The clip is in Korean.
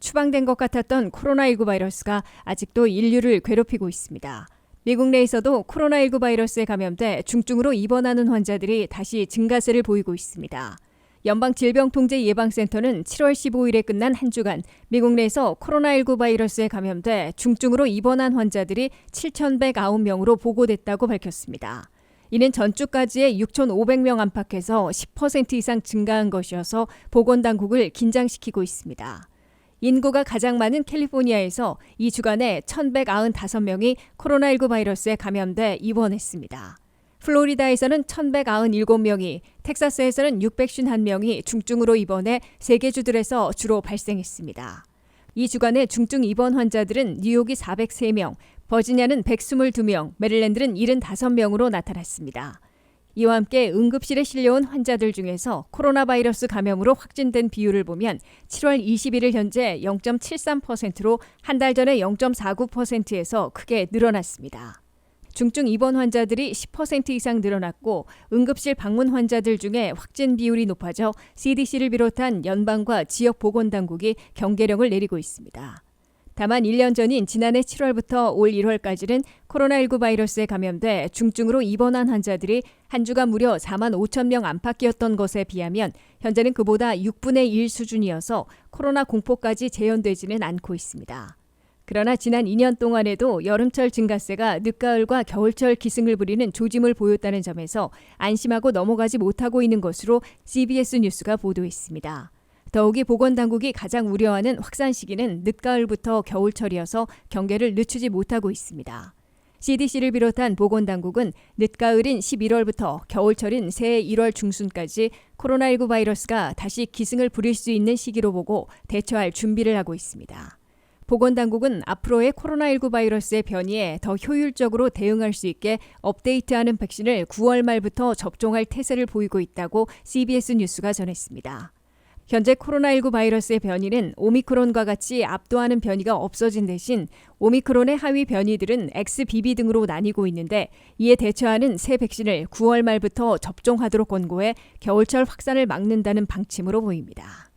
추방된 것 같았던 코로나19 바이러스가 아직도 인류를 괴롭히고 있습니다. 미국 내에서도 코로나19 바이러스에 감염돼 중증으로 입원하는 환자들이 다시 증가세를 보이고 있습니다. 연방질병통제예방센터는 7월 15일에 끝난 한 주간 미국 내에서 코로나19 바이러스에 감염돼 중증으로 입원한 환자들이 7,109명으로 보고됐다고 밝혔습니다. 이는 전주까지의 6,500명 안팎에서 10% 이상 증가한 것이어서 보건당국을 긴장시키고 있습니다. 인구가 가장 많은 캘리포니아에서 이 주간에 1,195명이 코로나19 바이러스에 감염돼 입원했습니다. 플로리다에서는 1,197명이, 텍사스에서는 651명이 중증으로 입원해 세계 주들에서 주로 발생했습니다. 이 주간의 중증 입원 환자들은 뉴욕이 403명, 버지니아는 122명, 메릴랜드는 75명으로 나타났습니다. 이와 함께 응급실에 실려온 환자들 중에서 코로나 바이러스 감염으로 확진된 비율을 보면 7월 21일 현재 0.73%로 한 달 전에 0.49%에서 크게 늘어났습니다. 중증 입원 환자들이 10% 이상 늘어났고 응급실 방문 환자들 중에 확진 비율이 높아져 CDC를 비롯한 연방과 지역 보건당국이 경계령을 내리고 있습니다. 다만 1년 전인 지난해 7월부터 올 1월까지는 코로나19 바이러스에 감염돼 중증으로 입원한 환자들이 한 주간 무려 4만 5천 명 안팎이었던 것에 비하면 현재는 그보다 6분의 1 수준이어서 코로나 공포까지 재현되지는 않고 있습니다. 그러나 지난 2년 동안에도 여름철 증가세가 늦가을과 겨울철 기승을 부리는 조짐을 보였다는 점에서 안심하고 넘어가지 못하고 있는 것으로 CBS 뉴스가 보도했습니다. 더욱이 보건당국이 가장 우려하는 확산 시기는 늦가을부터 겨울철이어서 경계를 늦추지 못하고 있습니다. CDC를 비롯한 보건당국은 늦가을인 11월부터 겨울철인 새해 1월 중순까지 코로나19 바이러스가 다시 기승을 부릴 수 있는 시기로 보고 대처할 준비를 하고 있습니다. 보건당국은 앞으로의 코로나19 바이러스의 변이에 더 효율적으로 대응할 수 있게 업데이트하는 백신을 9월 말부터 접종할 태세를 보이고 있다고 CBS 뉴스가 전했습니다. 현재 코로나19 바이러스의 변이는 오미크론과 같이 압도하는 변이가 없어진 대신 오미크론의 하위 변이들은 XBB 등으로 나뉘고 있는데 이에 대처하는 새 백신을 9월 말부터 접종하도록 권고해 겨울철 확산을 막는다는 방침으로 보입니다.